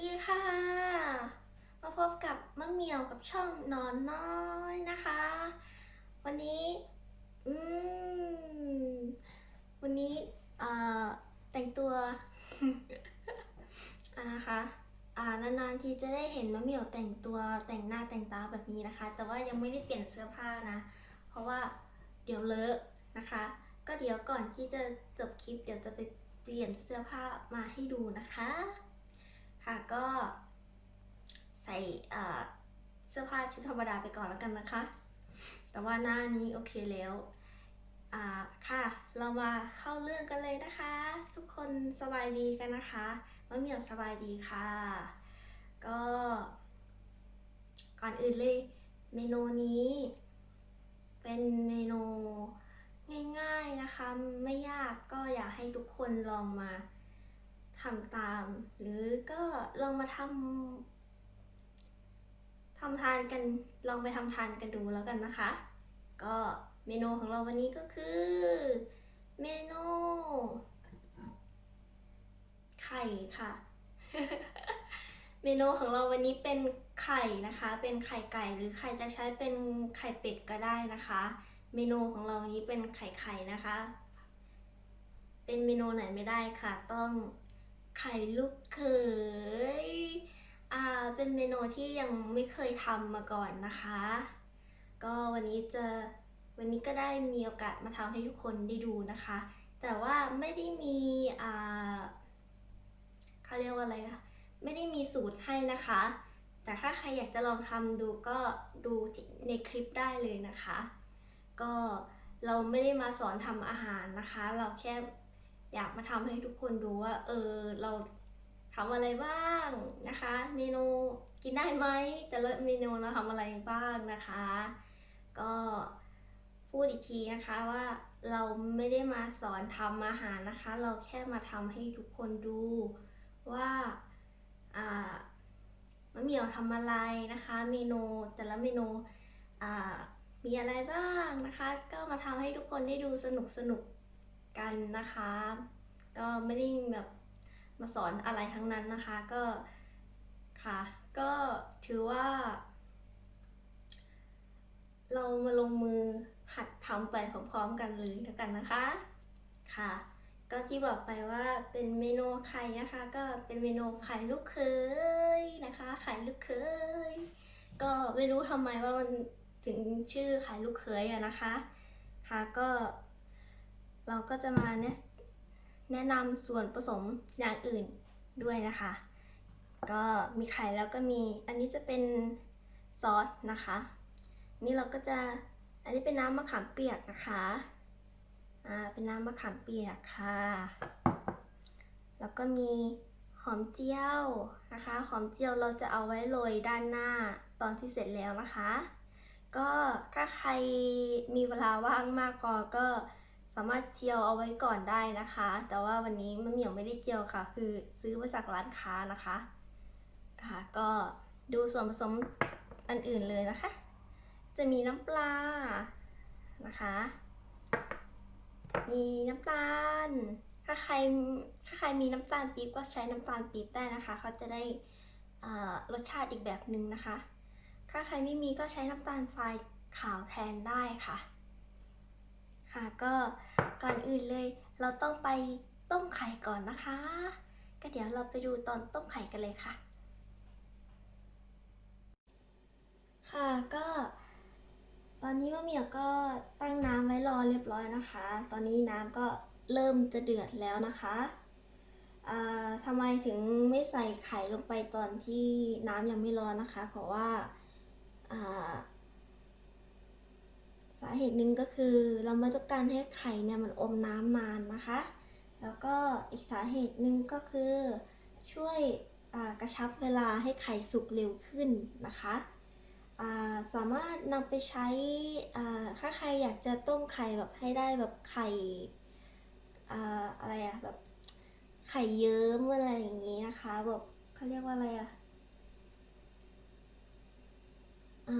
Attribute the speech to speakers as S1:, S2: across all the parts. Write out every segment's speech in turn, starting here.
S1: ดีค่ะ มาพบกับมะเมียวกับช่องนอนน้อยนะคะ วันนี้อืมวันนี้เอ่อแต่งตัวอะนะคะอ่านานๆทีจะได้เห็นมะเมียวแต่งตัวแต่งหน้าแต่งตาแบบนี้นะคะ แต่ว่ายังไม่ได้เปลี่ยนเสื้อผ้านะ เพราะว่าเดี๋ยวเลอะนะคะ ก็เดี๋ยวก่อนที่จะจบคลิปเดี๋ยวจะไปเปลี่ยนเสื้อผ้ามาให้ดูนะคะ ค่ะก็ใส่เสื้อผ้าชุดธรรมดาไปก่อนแล้วกันนะคะ แต่ว่าหน้านี้โอเคแล้วอ่าค่ะ เรามาเข้าเรื่องกันเลยนะคะ ทุกคนสบายดีกันนะคะมะเหมี่ยวสบายดีค่ะ ก็ ก่อนอื่นเลยเมนูนี้ เป็นเมนูง่ายๆนะคะ ไม่ยากก็อยากให้ทุกคนลองมา ทำตาม หรือก็ลองมาทำทำทานกันลองไปทำทานกันดูแล้วกันนะคะ ก็เมนูของเราวันนี้ก็คือ เมนูไข่ค่ะ เมนูของเราวันนี้เป็นไข่นะคะ เป็นไข่ไก่หรือใครจะใช้เป็นไข่เป็ดก็ได้นะคะ เมนูของเราวันนี้เป็นไข่ไข่นะคะ เป็นเมนูไหนไม่ได้ค่ะ ต้อง ไข่ลูกเขยอ่าเป็นเมนูที่ยังไม่เคยทำมาก่อนนะคะ ก็วันนี้จะวันนี้ก็ได้มีโอกาสมาทำให้ทุกคนได้ดูนะคะ แต่ว่าไม่ได้มีอ่าเขาเรียกว่าอะไรอะไม่ได้มีสูตรให้นะคะ แต่ถ้าใครอยากจะลองทำดูก็ดูในคลิปได้เลยนะคะ ก็เราไม่ได้มาสอนทำอาหารนะคะ เราแค่ อยากมาทำให้ทุกคนดูว่า เออเราทำอะไรบ้างนะคะ เมนูกินได้ไหมแต่ละเมนูเราทำอะไรบ้างนะคะ ก็พูดอีกทีนะคะว่าเราไม่ได้มาสอนทำอาหารนะคะ เราแค่มาทำให้ทุกคนดูว่าอ่ามะเหมี่ยวทำอะไรนะคะ เมนูแต่ละเมนูอ่ามีอะไรบ้างนะคะ ก็มาทำให้ทุกคนได้ดูสนุกสนุก กันนะคะ ก็ไม่ได้แบบมาสอนอะไรทั้งนั้นนะคะก็ค่ะก็ถือว่า เรามาลงมือหัดทำไปพร้อมๆกันเลยแล้วกันนะคะค่ะ ก็ที่บอกไปว่าเป็นเมนูไข่นะคะ ก็เป็นเมนูไข่ลูกเคยนะคะไข่ลูกเคยก็ไม่รู้ทำไมว่ามันถึงชื่อขายลูกเขยอะนะคะค่ะก็ เราก็จะมาแนะแนะนำส่วนผสมอย่างอื่นด้วยนะคะ ก็มีไข่แล้วก็มีอันนี้จะเป็นซอสนะคะ นี่เราก็จะอันนี้เป็นน้ำมะขามเปียกนะคะอ่าเป็นน้ำมะขามเปียกค่ะ แล้วก็มีหอมเจียวนะคะ หอมเจียวเราจะเอาไว้โรยด้านหน้าตอนที่เสร็จแล้วนะคะ ก็ถ้าใครมีเวลาว่างมากพอก็ามารถเจียวเอาไว้ก่อนได้นะคะ แต่ว่าวันนี้มะเหมี่ยวไม่ได้เจียวค่ะ คือซื้อมาจากร้านค้านะคะ ค่ะ ก็ดูส่วนผสมอันอื่นเลยนะคะ จะมีน้ำปลานะคะ มีน้ำตาล ถ้าใครถ้าใครมีน้ำตาลปี๊บก็ใช้น้ำตาลปี๊บได้นะคะ เขาจะได้รสชาติอีกแบบหนึ่งนะคะ ถ้าใครไม่มีก็ใช้น้ำตาลทรายขาวแทนได้ค่ะ ค่ะก็ก่อนอื่นเลยเราต้องไปต้มไข่ก่อนนะคะ ก็เดี๋ยวเราไปดูตอนต้มไข่กันเลยค่ะ ค่ะก็ตอนนี้มะเมียก็ตั้งน้ำไว้รอเรียบร้อยนะคะ ตอนนี้น้ำก็เริ่มจะเดือดแล้วนะคะอ่าทำไมถึงไม่ใส่ไข่ลงไปตอนที่น้ำยังไม่ร้อนนะคะ เพราะว่า สาเหตุหนึ่งก็คือเราไม่ต้องการให้ไข่เนี่ยมันอมน้ำนานนะคะ แล้วก็อีกสาเหตุหนึ่งก็คือช่วยกระชับเวลาให้ไข่สุกเร็วขึ้นนะคะาสามารถนำไปใช้ถ้าใครอยากจะต้มไข่แบบให้ได้แบบไข่ออะไรอะแบบไข่เยิ้มอะไรอย่างนี้นะคะแบบเขาเรียกว่าอะไรอะอ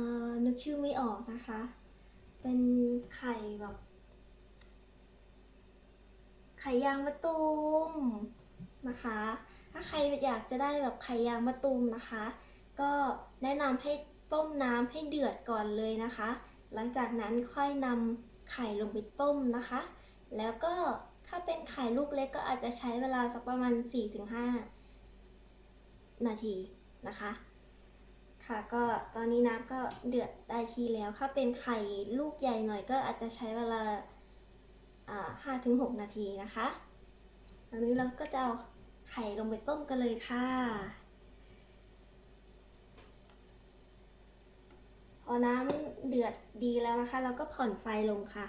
S1: นึกชื่อไม่ออกนะคะ เป็นไข่แบบ ไข่ยางมะตูมนะคะ ถ้าใครอยากจะได้แบบไข่ยางมะตูมนะคะ ก็แนะนำให้ต้มน้ำให้เดือดก่อนเลยนะคะ หลังจากนั้นค่อยนำไข่ลงไปต้มนะคะ แล้วก็ถ้าเป็นไข่ลูกเล็กก็อาจจะใช้เวลาสักประมาณ 4-5 นาทีนะคะ ค่ะ ก็ตอนนี้น้ำก็เดือดได้ทีแล้วถ้าเป็นไข่ลูกใหญ่หน่อยก็อาจจะใช้เวลาห้าถึงหกนาทีนะคะตอนนี้เราก็จะเอาไข่ลงไปต้มกันเลยค่ะ พอน้ำเดือดดีแล้วนะคะ เราก็ผ่อนไฟลงค่ะ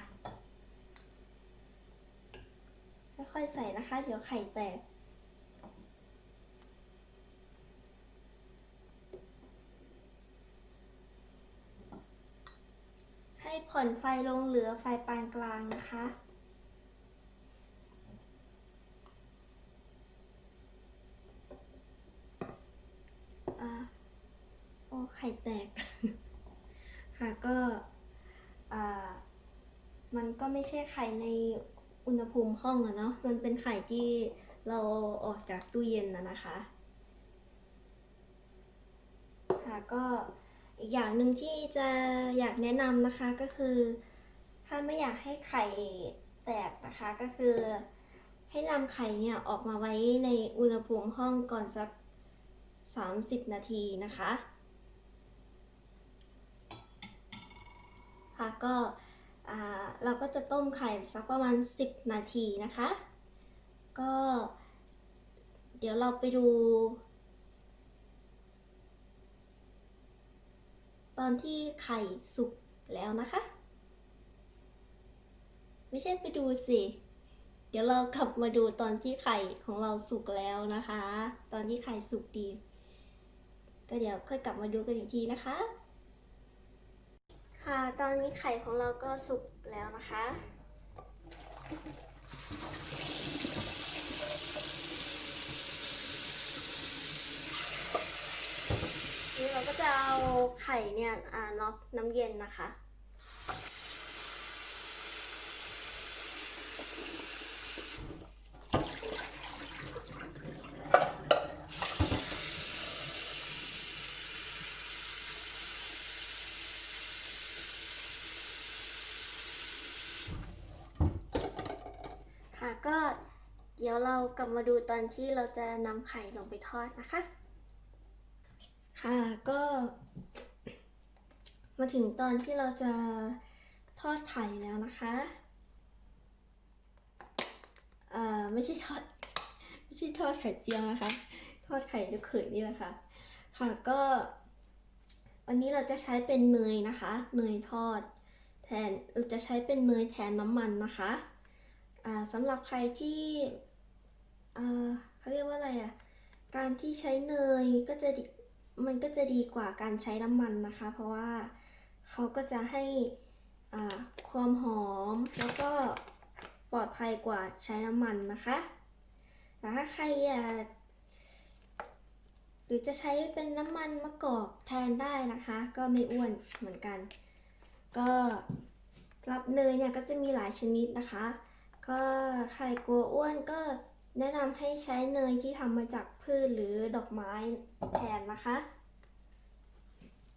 S1: ค่อยๆใส่นะคะ เดี๋ยวไข่แตก ให้ผ่อ นไฟลงเหลือไฟปานกลางนะคะอโอ้ไข่แตก ค่ะก็อ่ามันก็ไม่ใช่ไข่ในอุณหภูมิห้องอะเนาะ มันเป็นไข่ที่เราออกจากตู้เย็นนะนะคะ ค่ะก็ อีกอย่างหนึ่งที่จะอยากแนะนำนะคะก็คือ ถ้าไม่อยากให้ไข่แตกนะคะก็คือ ให้นำไข่เนี่ยออกมาไว้ในอุณหภูมิห้องก่อนสัก 30 นาทีนะคะค่ะก็เราก็จะต้มไข่สักประมาณ 10 นาทีนะคะ ก็เดี๋ยวเราไปดู ตอนที่ไข่สุกแล้วนะคะ ไม่ใช่ไปดูสิ เดี๋ยวเรากลับมาดูตอนที่ไข่ของเราสุกแล้วนะคะ ตอนที่ไข่สุกดี ก็เดี๋ยวค่อยกลับมาดูกันอีกทีนะคะ ค่ะ ตอนนี้ไข่ของเราก็สุกแล้วนะคะ นี่เราก็จะเอาไข่เนี่ยน็อกน้ำเย็นนะคะ ค่ะก็เดี๋ยวเรากลับมาดูตอนที่เราจะนำไข่ลงไปทอดนะคะ ค่ะก็ มาถึงตอนที่เราจะทอดไข่แล้วนะคะเอ่อไม่ใช่ทอดไม่ใช่ทอดไข่เจียวนะคะ ทอดไข่ลูกเขยนี่แหละค่ะ ค่ะก็ วันนี้เราจะใช้เป็นเนยนะคะเนยทอด แทนเราจะใช้เป็นเนยแทนน้ำมันนะคะอ่าสำหรับใครที่อ่าเขาเรียกว่าอะไรอะการที่ใช้เนยก็จะมันก็จะดีกว่าการใช้น้ำมันนะคะ เพราะว่า เขาก็จะให้ความหอมแล้วก็ปลอดภัยกว่าใช้น้ำมันนะคะแต่ถ้าใครอยากหรือจะใช้เป็นน้ำมันมะกอกแทนได้นะคะ ก็ไม่อ้วนเหมือนกัน ก็สำหรับเนยเนี่ยก็จะมีหลายชนิดนะคะ ก็ใครกลัวอ้วนก็แนะนำให้ใช้เนยที่ทำมาจากพืชหรือดอกไม้แทนนะคะ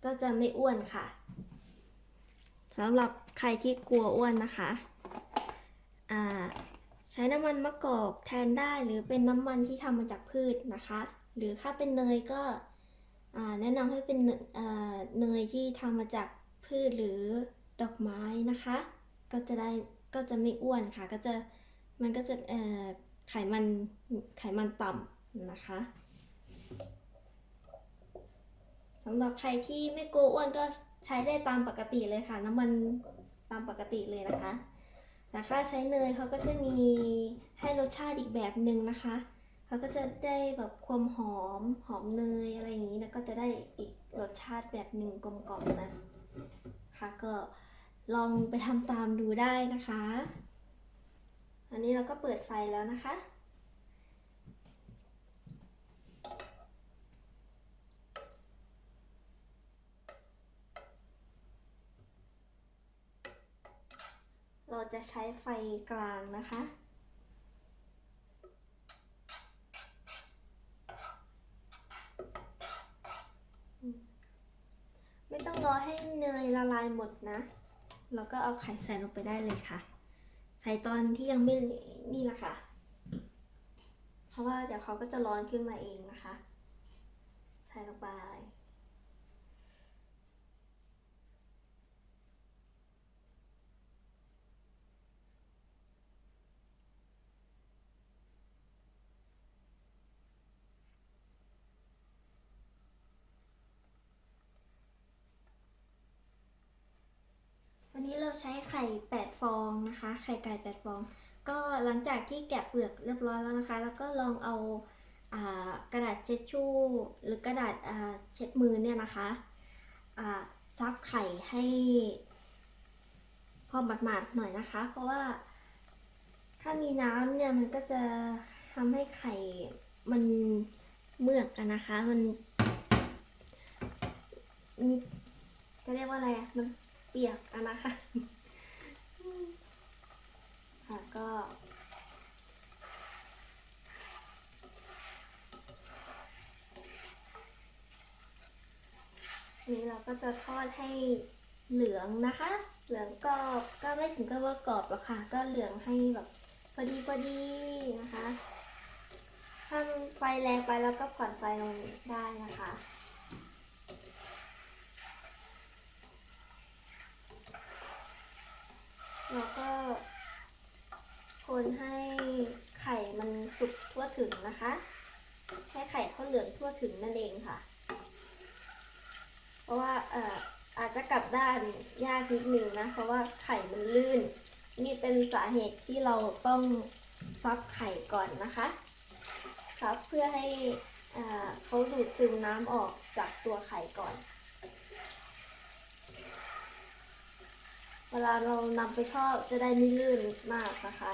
S1: ก็จะไม่อ้วนค่ะ สำหรับใครที่กลัวอ้วนนะคะใช้น้ำมันมะกอกแทนได้หรือเป็นน้ำมันที่ทำมาจากพืชนะคะ หรือถ้าเป็นเนยก็แนะนำให้เป็นเนยที่ทำมาจากพืชหรือดอกไม้นะคะ ก็จะได้ก็จะไม่อ้วนค่ะ ก็จะมันก็จะไขมันไขมันต่ำนะคะสำหรับใครที่ไม่กลัวอ้วนก็ ใช้ได้ตามปกติเลยค่ะ น้ำมันตามปกติเลยนะคะแต่ถ้าใช้เนยเขาก็จะมีให้รสชาติอีกแบบหนึ่งนะคะเขาก็จะได้แบบความหอมหอมเนยอะไรอย่างนี้แล้วก็จะได้อีกรสชาติแบบหนึ่งกลมกล่อมนะค่ะก็ลองไปทำตามดูได้นะคะ อันนี้เราก็เปิดไฟแล้วนะคะ จะใช้ไฟกลางนะคะ ไม่ต้องรอให้เนยละลายหมดนะ แล้วก็เอาไข่ใส่ลงไปได้เลยค่ะ ใส่ตอนที่ยังไม่นี่ละค่ะ เพราะว่าเดี๋ยวเขาก็จะร้อนขึ้นมาเองนะคะ ใส่ลงไป ใช้ไข่ 8 ฟองนะคะ ไข่ไก่ 8 ฟอง ก็หลังจากที่แกะเปลือกเรียบร้อยแล้วนะคะ แล้วก็ลองเอาอากระดาษเช็ดชู่ หรือกระดาษาเช็ดมือเนี่ยนะคะซับไข่ให้ พอหมาดๆหน่อยนะคะ เพราะว่าถ้ามีน้ำเนี่ยมันก็จะทำให้ไข่มันเมือกกันนะคะ มันมีจะเรียกว่าอะไรอะมัน เปียกอะนะคะค่ะก็นี้เราก็จะทอดให้เหลืองนะคะ เหลืองกรอบก็ไม่ถึงกับว่ากรอบหรอกค่ะ ก็เหลืองให้แบบพอดีพอดีนะคะถ้าไฟแรงไปแล้วก็ผ่อนไฟลงได้นะคะ แล้วก็ คนให้ไข่มันสุกทั่วถึงนะคะ ให้ไข่เขาเหลืองทั่วถึงนั่นเองค่ะ เพราะว่าเอ่ออาจจะกลับด้านยากนิดนึงนะ เพราะว่าไข่มันลื่น นี่เป็นสาเหตุที่เราต้องซับไข่ก่อนนะคะซับเพื่อให้เขาดูดซึมน้ำออกจากตัวไข่ก่อน เวลาเรานำไปทอดจะได้ไม่ลื่นมากนะคะ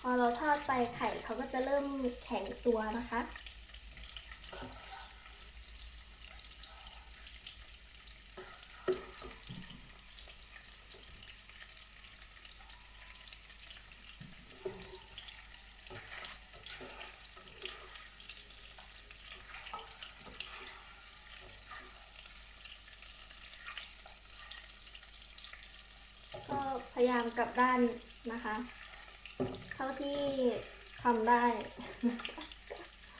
S1: พอเราทอดไปไข่เขาก็จะเริ่มแข็งตัวนะคะ ก็พ ยายามกลับด้านนะคะ เท่าที่ทำได้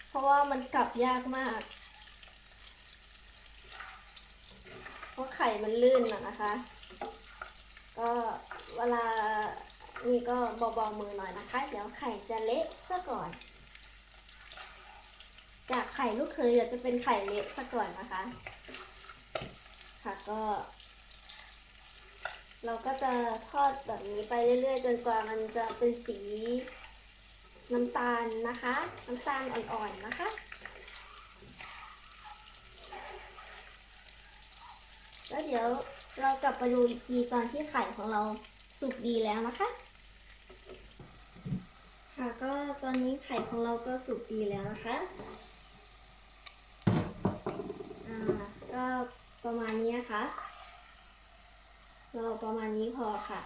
S1: เพราะว่ามันกลับยากมาก เพราะไข่มันลื่นอะนะคะ ก็เวลานี่ก็เบาๆมือหน่อยนะคะ เดี๋ยวไข่จะเละซะก่อน จากไข่ลูกเคยเดี๋ยวจะเป็นไข่เละซะก่อนนะคะ ค่ะก็ เราก็จะทอดแบบนี้ไปเรื่อยๆ จนกว่ามันจะเป็นสีน้ำตาลนะคะ น้ำตาลอ่อนๆนะคะ แล้วเดี๋ยวเรากลับไปดูอีกทีตอนที่ไข่ของเราสุกดีแล้วนะคะ ค่ะก็ตอนนี้ไข่ของเราก็สุกดีแล้วนะคะอ่าก็ประมาณนี้นะคะ เราประมาณนี้พอค่ะ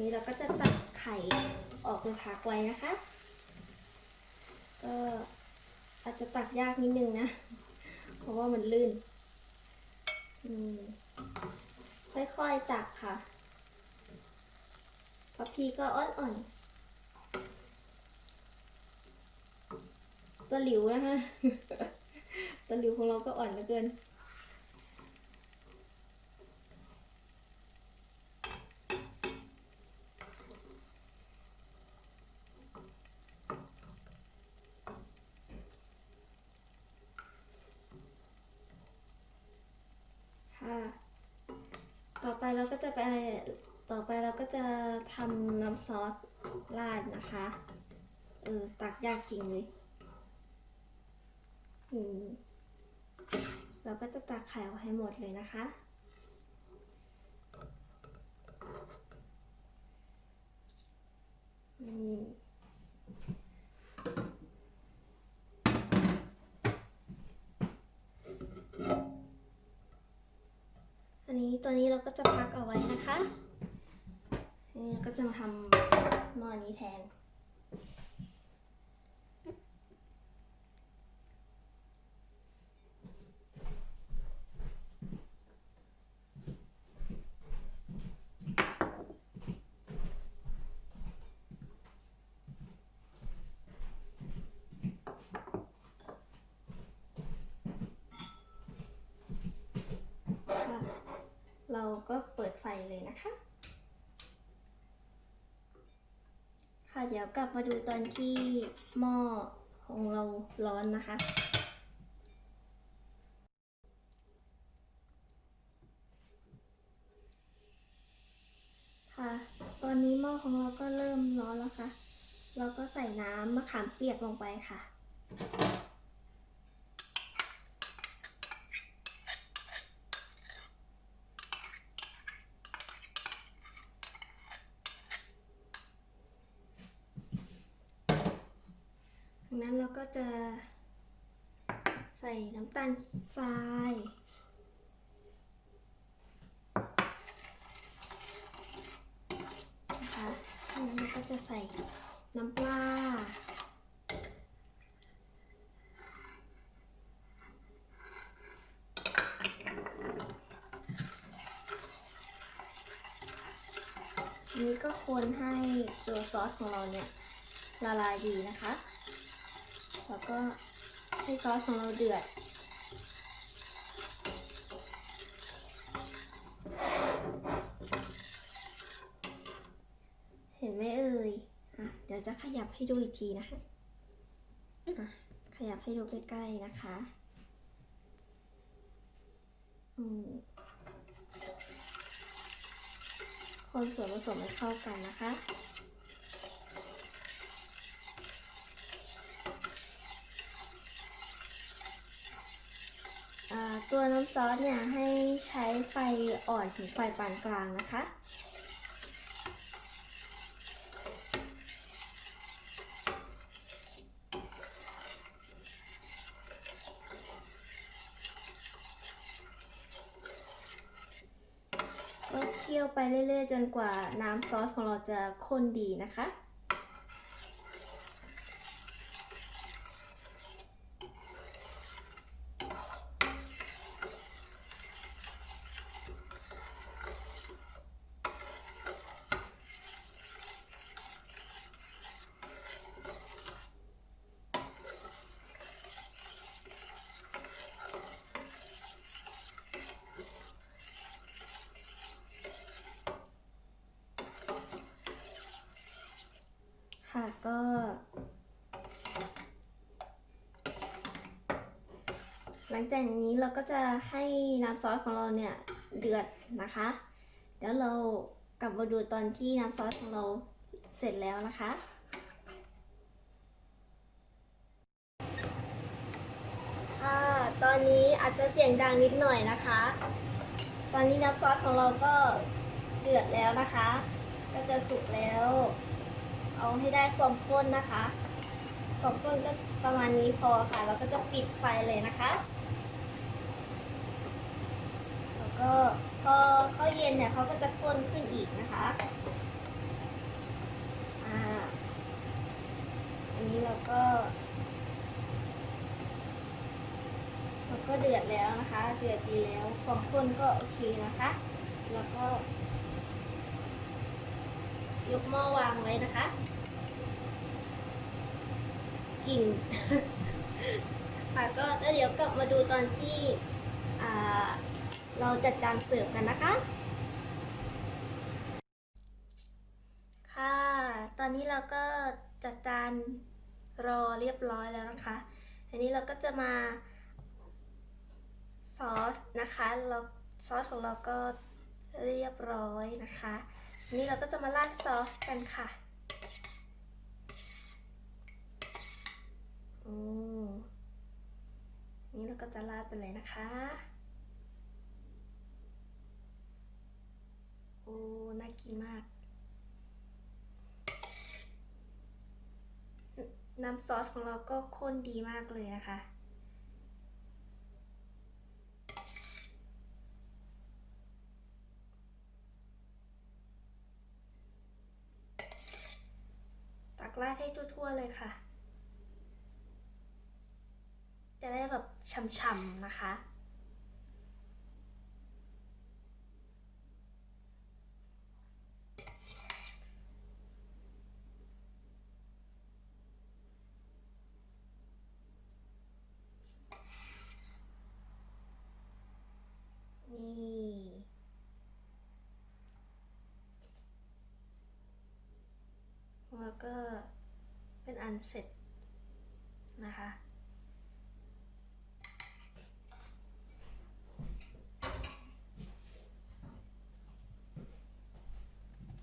S1: นี้เราก็จะตักไข่ออกไปพักไว้นะคะ ก็อาจจะตักยากนิดนึงนะ เพราะว่ามันลื่น ค่อยๆตักค่ะพับพีก็อ่อนๆตะหลิวนะคะ ตะหลิวของเราก็อ่อนเหลือเกิน ค่ะ ต่อไปเราก็จะไป ต่อไปเราก็จะ ทำน้ำซอสราดนะคะ เออ ตักยากจริงเลยอืมเราก็จะตักไข่ออกให้หมดเลยนะคะอันนี้ตัวนี้เราก็จะพักเอาไว้นะคะ นี่ก็จะมาทำหม้อนี้แทน เราก็เปิดไฟเลยนะคะ ค่ะ เดี๋ยวกลับมาดูตอนที่หม้อของเราร้อนนะคะ ค่ะ ตอนนี้หม้อของเราก็เริ่มร้อนแล้วค่ะ เราก็ใส่น้ำมะขามเปียกลงไปค่ะ จากนั้นเราก็ จะใส่น้ำตาลทรายนะคะจากนั้นเราก็จะใส่น้ำปลา อันนี้ก็คนให้ตัวซอสของเราเนี่ยละลายดีนะคะ แล้วก็ให้ซอสของเราเดือด เห็นไหมเอ่ยอะเดี๋ยวจะขยับให้ดูอีกทีนะคะอะขยับให้ดูใกล้ๆนะคะอืมคนส่วนผสมให้เข้ากันนะคะ อ่า ตัวน้ำซอสเนี่ยให้ใช้ไฟอ่อนถึงไฟปานกลางนะคะ ก็เคี่ยวไปเรื่อยๆ จนกว่าน้ำซอสของเราจะข้นดีนะคะค่ะก็ หลั งจากนี้เราก็จะให้น้ำซอสของเราเนี่ยเดือดนะคะ เดี๋ยวเรากลับมาดูตอนที่น้ำซอสของเราเสร็จแล้วนะคะค่ะตอนนี้อาจจะเสียงดังนิดหน่อยนะคะ ตอนนี้น้ำซอสของเราก็เดือดแล้วนะคะ ก็จะสุกแล้ว เอาให้ได้ความข้นนะคะความข้นก็ประมาณนี้พอค่ะ เราก็จะปิดไฟเลยนะคะ ก็พอเขาเย็นเนี่ยเขาก็จะข้นขึ้นอีกนะคะอ่าอันนี้เราก็เราก็เดือดแล้วนะคะ เดือดดีแล้วความข้นก็โอเคนะคะ แล้วก็ ยกหม้อวางไว้นะคะกลิ่นค่ะก็เดี๋ยวกลับมาดูตอนที่อ่า เราจัดจานเสิร์ฟกันนะคะ ค่ะ ตอนนี้เราก็จัดจานรอเรียบร้อยแล้วนะคะอันนี้เราก็จะมาซอสนะคะเราซอสของเราก็เรียบร้อยนะคะอันนี้เราก็จะมาราดซอสกันค่ะอืมนี่เราก็จะราดไปเลยนะคะ โอ้ น่ากินมาก น้ำซอสของเราก็ข้นดีมากเลยนะคะ ตักราดให้ทั่วๆเลยค่ะ จะได้แบบฉ่ำๆนะคะ นี่ แล้วก็ เสร็จนะคะ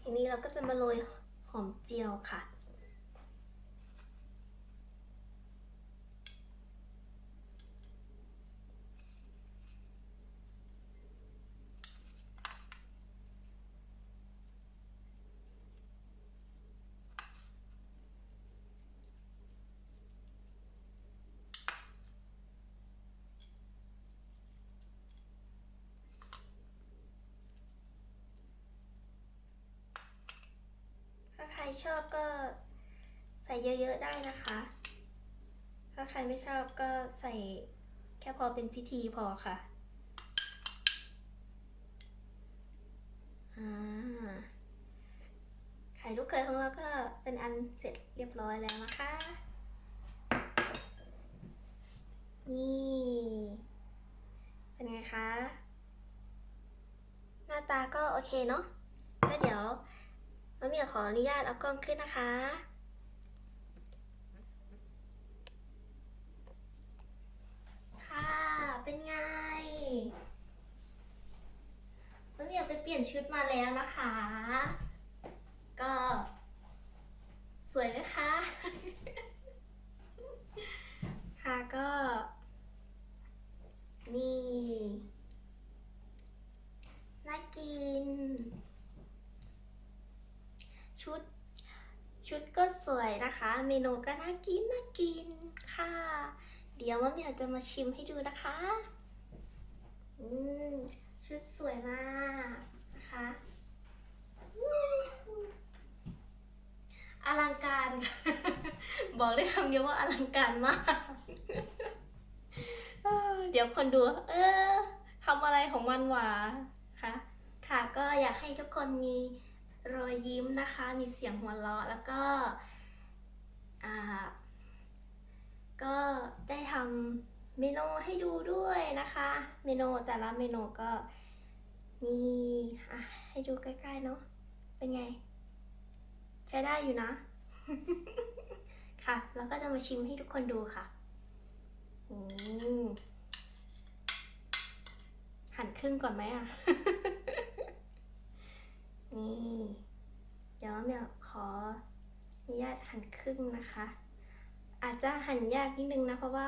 S1: ทีนี้เราก็จะมาโรยหอมเจียวค่ะ ชอบก็ใส่เยอะๆได้นะคะ ถ้าใครไม่ชอบก็ใส่แค่พอเป็นพิธีพอค่ะอ่าไข่ลูกเขยของเราก็เป็นอันเสร็จเรียบร้อยแล้วนะคะ นี่ เป็นไงคะ หน้าตาก็โอเคเนาะก็เดี๋ยว มะเมียขออนุญาตเอากล้องขึ้นนะคะ ค่ะ เป็นไงมะเมียไปเปลี่ยนชุดมาแล้วนะคะ ก็ สวยไหมคะ ค่ะก็ นี่น่ากิน ชุด ชุดก็สวยนะคะ เมนูก็น่ากินน่ากินค่ะ เดี๋ยวมะเมียจะมาชิมให้ดูนะคะอืมชุดสวยมากนะคะอลังการ บอกได้คำเดียวว่าอลังการมากเเดี๋ยวคนดู เออทำอะไรของมันหวะคะค่ะก็อยากให้ทุกคนมี รอยยิ้มนะคะ มีเสียงหัวเราะแล้วก็อ่าก็ได้ทำเมนูให้ดูด้วยนะคะ เมนูแต่ละเมนูก็นี่อะให้ดูใกล้ๆเนาะเป็นไง ใช้ได้อยู่นะ ค่ะ แล้วก็จะมาชิมให้ทุกคนดูค่ะหั่นครึ่งก่อนไหมอะ นี่ เดี๋ยวเมียขออนุญาตหั่นครึ่งนะคะ อาจจะหั่นยากนิดนึงนะ เพราะว่า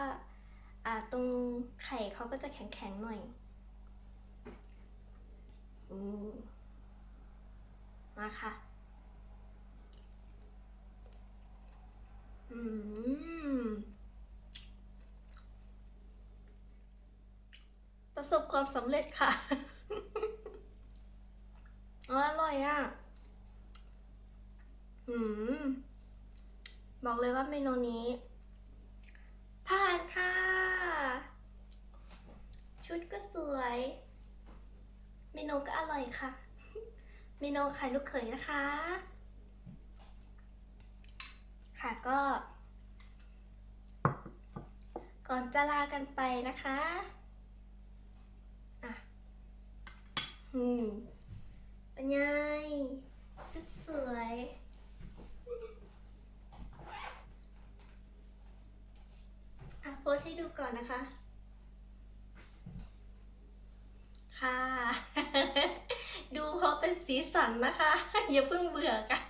S1: อ่าตรงไข่เขาก็จะแข็งๆหน่อยอืมมาค่ะอืมประสบความสำเร็จค่ะ อ๋ออร่อยอะอืม บอกเลยว่าเมนูนี้ ผ่านค่ะ ชุดก็สวย เมนูก็อร่อยค่ะ เมนูไข่ลูกเขยนะคะ ค่ะก็ ก่อนจะลากันไปนะคะ อะ อืม เป็นไงชุดสวยอะโพสให้ดูก่อนนะคะ ค่ะ ดูเพราะเป็นสีสันนะคะ อย่าเพิ่งเบื่อกัน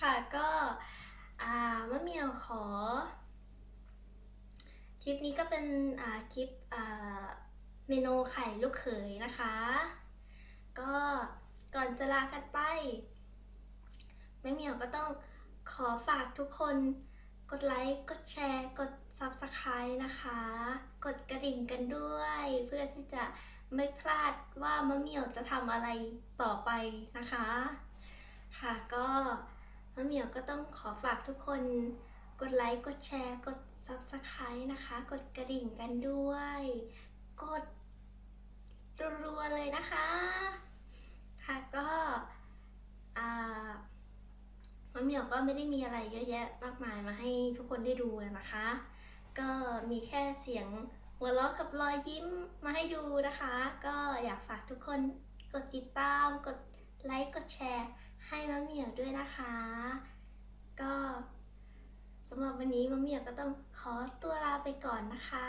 S1: ค่ะก็อ่ามะเมียวขอ คลิปนี้ก็เป็นอ่าคลิปอ่าเมนูไข่ลูกเขยนะคะ ก็ก่อนจะลากันไปแม่เหมียวก็ต้องขอฝากทุกคนกดไลค์ กดแชร์ กด Subscribe นะคะ กดกระดิ่งกันด้วย เพื่อที่จะไม่พลาดว่ามะเหมียวจะทำอะไรต่อไปนะคะ ค่ะก็มะเหมียวก็ต้องขอฝากทุกคนกดไลค์ กดแชร์ กด Subscribe นะคะ กดกระดิ่งกันด้วย กด รัวๆเลยนะคะ ค่ะก็อ่ามะเหมียก็ไม่ได้มีอะไรเยอะแยะมากมายมาให้ทุกคนได้ดูนะคะ ก็มีแค่เสียงหัวเราะกับรอยยิ้มมาให้ดูนะคะ ก็อยากฝากทุกคนกดติดตาม กดไลค์ กดแชร์ให้มะเหมียด้วยนะคะ ก็สำหรับวันนี้มะเหมียก็ต้องขอตัวลาไปก่อนนะคะ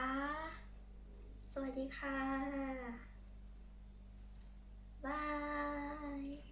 S1: สวัสดีค่ะ บาย